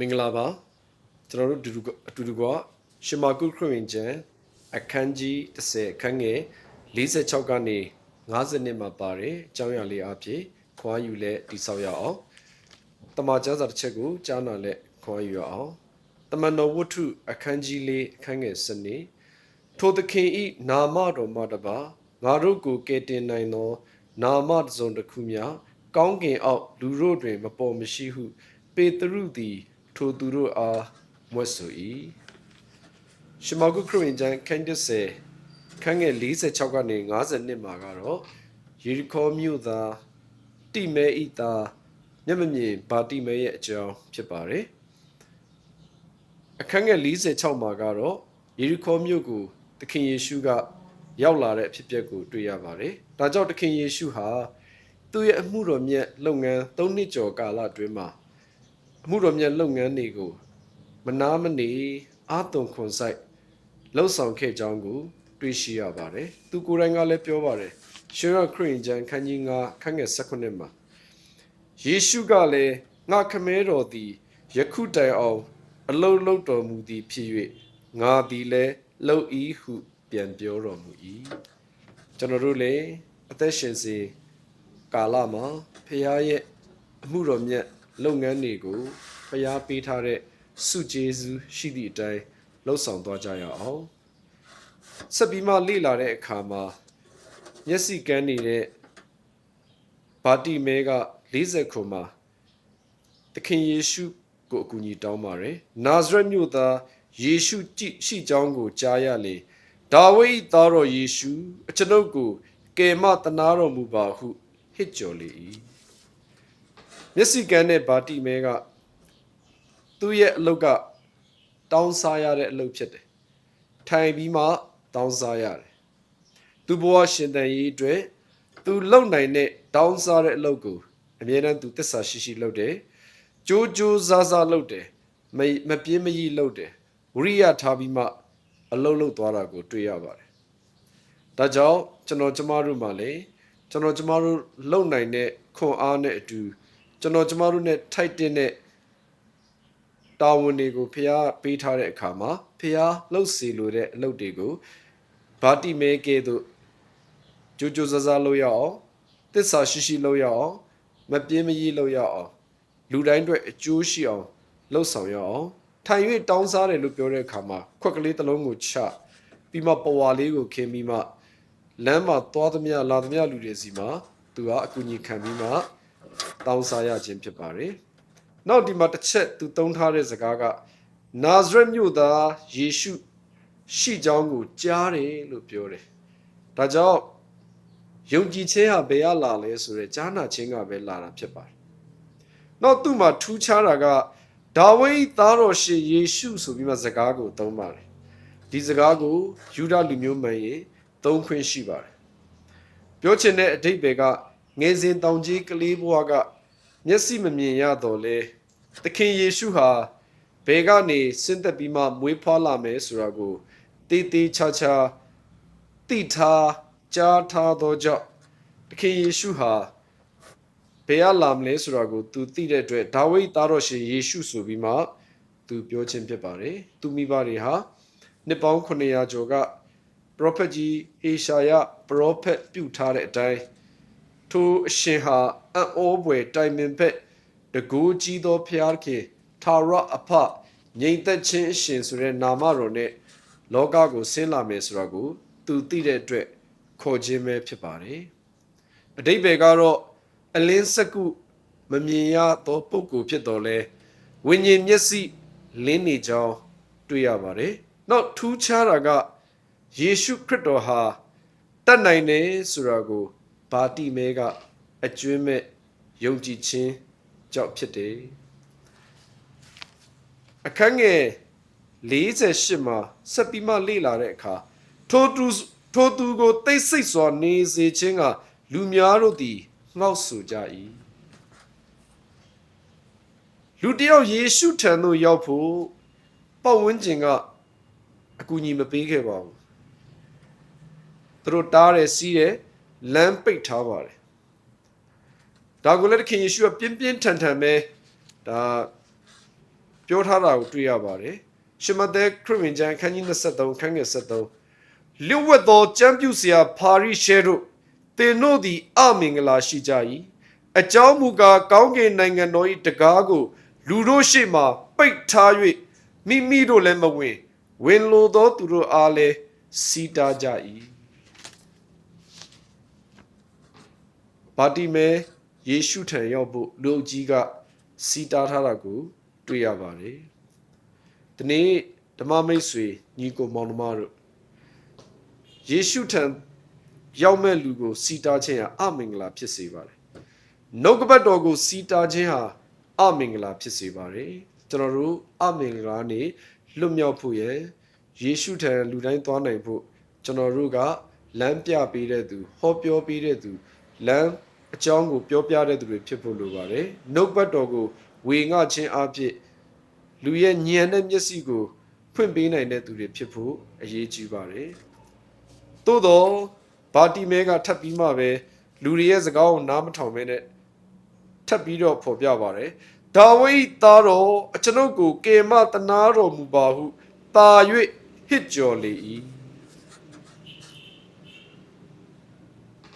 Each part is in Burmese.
မင်္ဂလာပါကျွန်တော်တို့အတူတူအတူတူကရှင်မာကုခရစ်ဝင်ကျမ်းအခန်းကြီး30အခန်းငယ်46ကနေ50နှစ်မှာပါတယ်အကြောင်းအရာလေးအဖြစ်ခွာယူလဲတိဆောက်ရအောင်တမန်ကျမ်းစာတစ်ချက်ကိုကြားနာလဲခွာယူရအောင်တမန်တော်ဝတ္ထုအခန်းကြီးလေးအခန်းငယ်7နှစ်ထိုသခင်ဤနာမတော်မှတပါငါတို့ကိုကယ်တင်နိုင်သော နာမတစ်စုံတစ်ခုများကောင်းကင်အောက်လူတို့တွင် မပေါ်မရှိဟု ပေတရုသည် ထိုသူတို့အားမွတ်ဆို၏ရှမောကုခရစ်ဝင်ကျမ်းခန်းတစ်ဆယ်ခန်းငယ်46ကနေ52မှာကတော့ယေရီခေါမြို့သားတိမဲဤသားမျက်မမြင်ဘာတိမဲရဲ့အကြောင်းဖြစ်ပါတယ်အခန်းငယ်46မှာကတော့ယေရီခေါမြို့ကိုသခင်ယေရှုကရောက်လာတဲ့အဖြစ်အပျက်ကိုတွေ့ရပါတယ်ဒါကြောင့်သခင်ယေရှုဟာသူ့ရဲ့အမှုတော်မြတ်လုပ်ငန်း၃နှစ်ကျော်ကာလအတွင်းမှာအ မှုတော်မြတ်လုပ်ငန်းတွေကိုမနာမနေအာသွန်ခွန်ဆိုင်လှုပ်ဆောင်ခဲ့ကြောင်းကို တွေ့ရှိရပါတယ်။သူကိုယ်တိုင်ကလည်းပြောပါတယ်။ရှင်ရခရစ်ယာန်ခန်းကြီး9ခန်းငယ်18မှာယေရှုကလည်းငါခမဲတော်သည်ယခုတိုင်အောင် အလုတ်လုတ်တော်မူသည်ဖြစ်၍ငါသည်လည်းလှုပ်ဤဟု ပြန်ပြောတော်မူ၏။ကျွန်တော်တို့လည်းအသက်ရှင်စေကာလမှာဖခင်ရဲ့အမှုတော်မြတ် လုပ်ငန်းတွေကိုဖျားပေးထားတဲ့စုကျေးဇူးရှိသည့်အတိုင်းလှုပ်ဆောင်သွားကြရအောင်ဆက်ပြီးမှလေ့လာတဲ့အခါမှာမျက်စိကန်းနေတဲ့ဘာတိမဲက40ခုမှာသခင်ယေရှုကိုအကူအညီတောင်းပါတယ်နာဇရက်မြို့သားယေရှုကြည့်ရှိကြောင်းကိုကြားရလေဒါဝိဒ်သားတော်ယေရှုအကျွန်ုပ်ကိုကယ်မတနာတော်မူပါဟုဟစ်ကြော်လေ၏ မျက်စိကန်းတဲ့ဘာတိမဲကသူ့ရဲ့အလုတ်ကတောင်းစားရတဲ့အလုပ်ဖြစ်တယ်ထိုင်ပြီးမှတောင်းစားရတယ်သူဘဝရှင်တန်ရေးအတွက်သူလုံနိုင်တဲ့တောင်းစားတဲ့အလုပ်ကိုအမြဲတမ်းသူတစ္ဆာရှိရှိလုပ်တယ်ကြိုးကြိုးစားစားလုပ်တယ်မမပြင်းမကြီးလုပ်တယ်ဝရိယထားပြီးမှအလုပ်လုပ်သွားတာကိုတွေ့ရပါတယ်ဒါကြောင့်ကျွန်တော်ကျမတို့မှလည်းကျွန်တော်ကျမတို့လုံနိုင်တဲ့ခွန်အားနဲ့အတူ ကျွန်တော်ကျမတို့ ਨੇ ထိုက်တဲ့နဲ့တာဝန်တွေကိုဖះပေးထားတဲ့အခါမှာဖះလှုပ်စီလိုတဲ့အလုပ်တွေကိုဗာတိမဲကဲတို့ကြိုးကြိုးစားစားလုပ်ရအောင်တစ္ဆာရှိရှိလုပ်ရအောင်မပြင်းမကြီးလုပ်ရအောင်လူတိုင်းအတွက်အကျိုးရှိအောင်လှုပ်ဆောင်ရအောင်ထိုင်၍တောင်းစားတယ်လို့ပြောတဲ့အခါမှာခွက်ကလေးတစ်လုံးကိုချပြီးမှပဝါလေးကိုခင်းပြီးမှလမ်းမှာသွားသမျှလာသမျှလူတွေစီမှာသူကအကူအညီခံပြီးမှ တောင်းစားရခြင်းဖြစ်ပါတယ်။နောက်ဒီမှာတစ်ချက်သူသုံးထားတဲ့စကားကနာဇရက်မြို့သားယေရှုရှိကြောင်းကိုကြားတယ်လို့ပြောတယ်။ဒါကြောင့်ယုံကြည်ခြင်းဟာဘယ်ရလာလဲဆိုတော့ကြားနာခြင်းကပဲလာတာဖြစ်ပါတယ်။နောက်သူ့မှာထူးခြားတာကဒါဝိဒ်သားတော်ရှင်ယေရှုဆိုပြီးမှစကားကိုသုံးပါတယ်။ဒီစကားကိုယူဒလူမျိုးမှန်ရင်သုံးခွင့်ရှိပါတယ်။ပြောချင်တဲ့အဓိပ္ပာယ်က ငယ်စဉ်တောင်ကြီးကလေးဘွားကမျက်စိမမြင်ရတော့လေသခင်ယေရှုဟာဘယ်ကနေဆင်းသက်ပြီးမှမွေးဖွားလာမယ်ဆိုတာကိုတေးသေးချာချာတိထားကြားထားသောကြောင့်သခင်ယေရှုဟာဘယ်ရလာမလဲဆိုတာကို သူသိတဲ့အတွက်ဒါဝိဒ်သားတော်ရှင်ယေရှုဆိုပြီးမှသူပြောခြင်းဖြစ်ပါတယ်သူမိဘတွေဟာနှစ်ပေါင်း900ကျော်ကပရောဖက်ကြီးအေရှာယပရောဖက်ပြုထားတဲ့အတိုင်း ထိုအရှင်ဟာအံ့ဩဖွယ်တိုင်ပင်ဖက်တကူကြီးသောဖျားခင်ထာဝရအဖငြိမ်သက်ခြင်းအရှင်ဆိုတဲ့နာမတော်နဲ့လောကကိုဆင်းလာမယ်ဆိုတာကိုသူသိတဲ့အတွက်ခေါ်ခြင်းပဲဖြစ်ပါတယ်အတိတ်ဘယ်ကတော့အလင်းစကုမမြင်ရသောပုဂ္ဂိုလ်ဖြစ်တော်လဲဝိညာဉ်မျက်စိလင်းနေကြောင်းတွေ့ရပါတယ်နောက်ထူးခြားတာကယေရှုခရစ်တော်ဟာတတ်နိုင်တယ်ဆိုတာကို ဘာတိမဲကအကျွင်းမဲ့ယုံကြည်ခြင်းကြောင့်ဖြစ်တယ်အခန်းငယ်48မှာဆက်ပြီးမှလေ့လာတဲ့အခါထိုသူထိုသူကိုတိတ်ဆိတ်စွာနေစေခြင်းကလူများတို့သည်ငေါက်ဆူကြ၏လူတယောက်ယေရှုထံသို့ရောက်ဖို့ပတ်ဝန်းကျင်ကအကူအညီမပေးခဲ့ပါဘူးသူတို့တားတယ်စီးတယ် လမ်းပိတ်ထားပါတယ်ဒါကိုလည်းသခင်ယေရှုကပြင်းပြင်းထန်ထန်ပဲဒါပြောထားတာကိုတွေ့ရပါတယ်ရှမသက်ခရစ်ဝင်ကျမ်းခန်းကြီး23ခန်းငယ်73လျှို့ဝှက်သောကျမ်းပြုဆရာပါရိရှဲတို့သင်တို့သည်အမင်္ဂလာရှိကြ၏အကြောင်းမူကားကောင်းကင်နိုင်ငံတော်၏တကားကို လူတို့ရှေ့မှပိတ်ထား၍မိမိတို့လည်းမဝင် ဝင်လိုသောသူတို့အားလည်းစီးတားကြ၏ ဗာတိမဲယေရှုထံရောက်ဖို့လူအုပ်ကြီးကစီးတားထားတာကို တွေ့ရပါတယ်ဒီနေ့ဓမ္မမိတ်ဆွေညီကိုမောင်နှမတို့ယေရှုထံရောက်မဲ့လူကို စီးတားခြင်းဟာအမင်္ဂလာဖြစ်စေပါတယ်နှုတ်ကပတ်တော်ကို စီးတားခြင်းဟာအမင်္ဂလာဖြစ်စေပါတယ်ကျွန်တော်တို့အမင်္ဂလာနေလွတ်မြောက်ဖို့ရယ်ယေရှုထံလူတိုင်းသွားနိုင်ဖို့ကျွန်တော်တို့ကလမ်းပြပေးတဲ့သူဟောပြောပေးတဲ့သူလမ်း အကြောင်းကိုပြောပြတဲ့သူတွေဖြစ်ဖို့လိုပါတယ်နှုတ်ပတ်တော်ကိုဝေငှခြင်းအဖြစ်လူရဲ့ဉာဏ်နဲ့မျက်စိကိုဖွင့်ပေးနိုင်တဲ့သူတွေဖြစ်ဖို့အရေးကြီးပါတယ်သို့တော့ဘာတီမဲကထပ်ပြီးမှပဲလူတွေရဲ့စကားကိုနားမထောင်မဲနဲ့ထပ်ပြီးတော့ဖော်ပြပါတယ်ဒါဝိဒ်သားတော်အကျွန်ုပ်ကိုကေမတနာတော်မူပါဟုတာ၍ဟစ်ကြော်လေ၏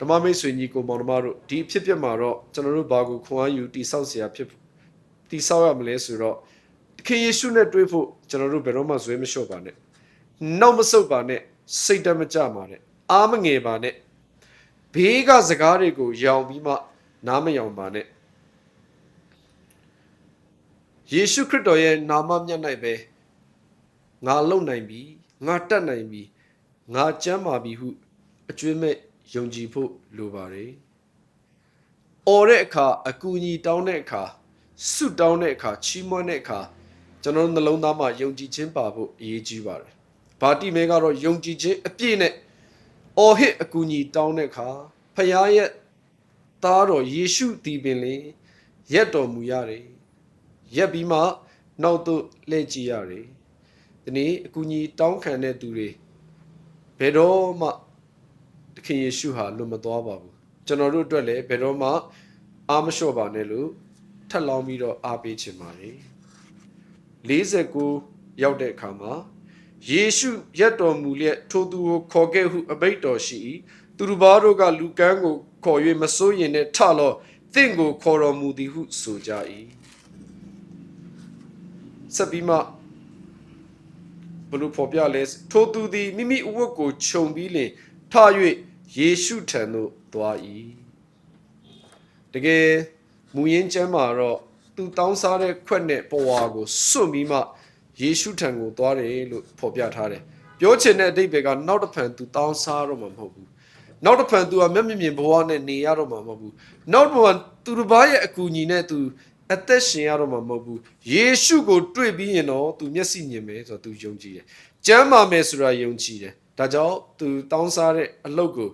ဓမ္မမိတ်ဆွေညီကိုမောင်နှမတို့ဒီအဖြစ်ပြက်မှာတော့ကျွန်တော်တို့ဘာကိုခွန်အားယူတိဆောက်เสียဖြစ်တိဆောက်ရမလဲဆိုတော့သခင်ယေရှုနဲ့တွေ့ဖို့ကျွန်တော်တို့ဘယ်တော့မှဇွဲမလျှော့ပါနဲ့နောက်မဆုတ်ပါနဲ့စိတ်တမကြပါနဲ့အားမငယ်ပါနဲ့ဘေးကစကားတွေကိုယောင်ပြီးမှနားမယောင်ပါနဲ့ယေရှုခရစ်တော်ရဲ့နာမမြတ်၌ပဲငါလုံနိုင်ပြီငါတတ်နိုင်ပြီငါကျမ်းမာပြီဟုအကျွေးမဲ့ ယုံကြည်ဖို့လိုပါတယ်။အော်တဲ့အခါအကူအညီတောင်းတဲ့အခါဆုတောင်းတဲ့အခါချီးမွမ်းတဲ့အခါကျွန်တော်တို့နှလုံးသားမှာယုံကြည်ခြင်းပါဖို့အရေးကြီးပါတယ်။ဘာတိမဲကတော့ယုံကြည်ခြင်းအပြည့်နဲ့အော်ဟစ်အကူအညီတောင်းတဲ့အခါဖခင်ရဲ့သားတော်ယေရှုတည်ပင်လေရက်တော်မူရတယ်။ရက်ပြီးမှနောက်သို့လှည့်ကြည့်ရတယ်။ဒီနေ့အကူအညီတောင်းခံတဲ့သူတွေဘယ်တော့မှ သခင်ယေရှုဟာလွတ်မသွားပါဘူးကျွန်တော်တို့အတွက်လည်းဘယ်တော့မှအားမလျှော့ပါနဲ့လို့ထပ်လောင်းပြီးတော့အားပေးချင်ပါတယ်49ရောက်တဲ့အခါမှာယေရှုရက်တော်မူလျက်ထိုသူကိုခေါ်ခဲ့ဟုအဘိတ်တော်ရှိ၏သူတို့ဘာတို့ကလူကန်းကိုခေါ်၍မစိုးရင်နဲ့ထလောသင်ကိုခေါ်တော်မူသည်ဟုဆိုကြ၏ဆက်ပြီးမှဘလို့ဖော်ပြလဲထိုသူသည်မိမိအဝတ်ကိုခြုံပြီးလင်ထ၍ ယေရှုထံသို့သွား၏တကယ်မူရင်းကျမ်းမှာတော့သူတောင်းစားတဲ့ခွက်နဲ့ပွားကိုစွန့်ပြီးမှယေရှုထံကိုသွားတယ်လို့ဖော်ပြထားတယ်ပြောချင်တဲ့အဓိပ္ပာယ်ကနောက်တစ်ဖန်သူတောင်းစားတော့မှာမဟုတ်ဘူးနောက်တစ်ဖန်သူကမျက်မြင်မြင်ဘဝနဲ့နေရတော့မှာမဟုတ်ဘူးနောက်တစ်ဖန်သူတစ်ပါးရဲ့အကူအညီနဲ့သူအသက်ရှင်ရတော့မှာမဟုတ်ဘူးယေရှုကို တွေ့ပြီးရင်တော့သူမျက်စိမြင်မယ်ဆိုတော့သူယုံကြည်တယ်ကျမ်းမာမယ်ဆိုတာယုံကြည်တယ် ဒါကြောင့်သူတောင်းစားတဲ့အလုပ်ကို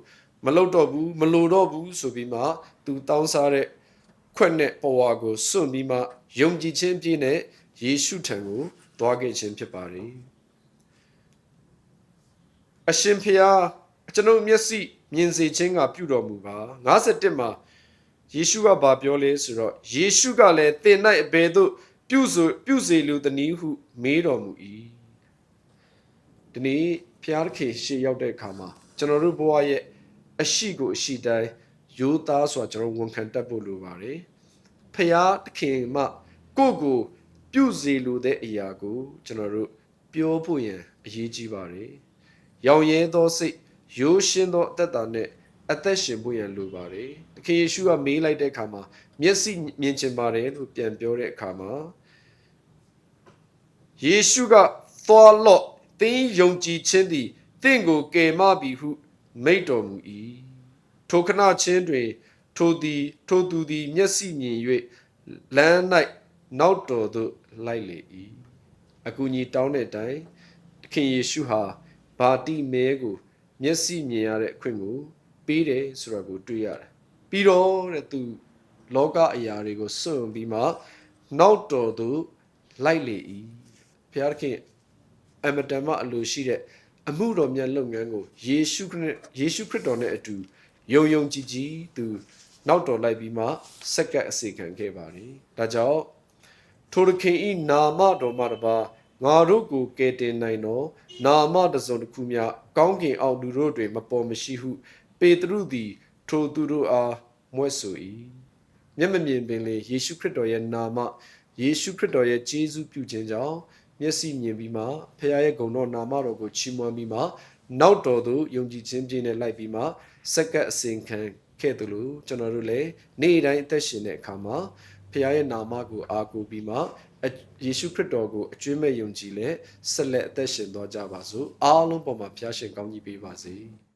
မလုပ်တော့ဘူးမလိုတော့ဘူးဆိုပြီးမှသူတောင်းစားတဲ့ခွက်နဲ့ပဝါကိုစွန့်ပြီးမှယုံကြည်ခြင်းပြည့်နဲ့ယေရှုထံကိုသွားခဲ့ခြင်းဖြစ်ပါတယ်အရှင်ဖျားကျွန်ုပ်မျက်စိမြင်စေခြင်းကပြုတော်မူပါ51မှာယေရှုကဘာပြောလဲဆိုတော့ယေရှုကလည်းသင်၌အဘယ်သို့ပြုဆိုပြုစေလိုသနည်းဟု မေးတော်မူ၏ဒီနေ့ ဖျားသခင်ရှေ့ရောက်တဲ့အခါမှာကျွန်တော်တို့ဘဝရဲ့အရှိကိုအရှိတိုင်းရိုးသားစွာကျွန်တော်ဝန်ခံတတ်ဖို့လိုပါတယ်ဖျားသခင်မှကိုယ့်ကိုပြုစေလိုတဲ့အရာကိုကျွန်တော်တို့ပြောဖို့ရန်အရေးကြီးပါတယ်ရောင်ရဲသောစိတ်ရိုးရှင်းသောအသက်တာနဲ့အသက်ရှင်ဖို့ရန်လိုပါတယ်သခင်ယေရှုကမေးလိုက်တဲ့အခါမှာမျက်စိမြင်ချင်ပါတယ်လို့ပြန်ပြောတဲ့အခါမှာယေရှုကသွားလော့ သင်ယုံကြည်ခြင်းသည်သင်ကိုကယ်မပြီဟု မိတ်တော်မူ၏ထိုခဏချင်းတွင်ထိုသည်ထိုသူသည်မျက်စိမြင်၍လမ်း၌နောက်တော်သို့လိုက်လေ၏အကူကြီးတောင်းတဲ့အတိုင်းသခင်ယေရှုဟာဘာတိမဲကိုမျက်စိမြင်ရတဲ့အခွင့်ကိုပေးတယ်ဆိုတာကိုတွေ့ရတယ်ပြီးတော့တဲ့သူလောကအရာတွေကိုစွန့်ပြီးမှနောက်တော်သို့လိုက်လေ၏ဘုရားသခင် အမတန်မှအလိုရှိတဲ့အမှုတော်မြတ်လုပ်ငန်းကိုယေရှုခရစ်ယေရှုခရစ်တော်နဲ့အတူယုံယုံကြည်ကြည်သူနောက်တော်လိုက်ပြီးမှစက္ကပ်အစီခံခဲ့ပါလေဒါကြောင့်ထိုသခင်ဤနာမတော်မှတပါငါတို့ကိုကယ်တင်နိုင်သောနာမတစ်စုံတစ်ခုမျှကောင်းကင်အောက်လူတို့တွင်မပေါ်မရှိဟု ပေတရုသည် ထိုသူတို့အားမွဲ့ဆို၏မျက်မမြင်ပင်လေယေရှုခရစ်တော်ရဲ့နာမယေရှုခရစ်တော်ရဲ့ကျေးဇူးပြုခြင်းကြောင့် မျက်စိမြင်ပြီးမှဖခင်ရဲ့ဂုဏ်တော်နာမတော်ကိုချီးမွမ်းပြီးမှနောက်တော်သို့ယုံကြည်ခြင်းပြည့်နဲ့လိုက်ပြီးမှစက္ကပ်အစဉ်ခံခဲ့သူလို့ကျွန်တော်တို့လည်းနေ့တိုင်းအသက်ရှင်တဲ့အခါမှာဖခင်ရဲ့နာမကိုအားကိုးပြီးမှအယေရှုခရစ်တော်ကိုအကျွမ်းမဲ့ယုံကြည်လဲဆက်လက်အသက်ရှင်သွားကြပါစို့အားလုံးပေါ်မှာဖခင်ရှင်ကောင်းကြီးပေးပါစေ။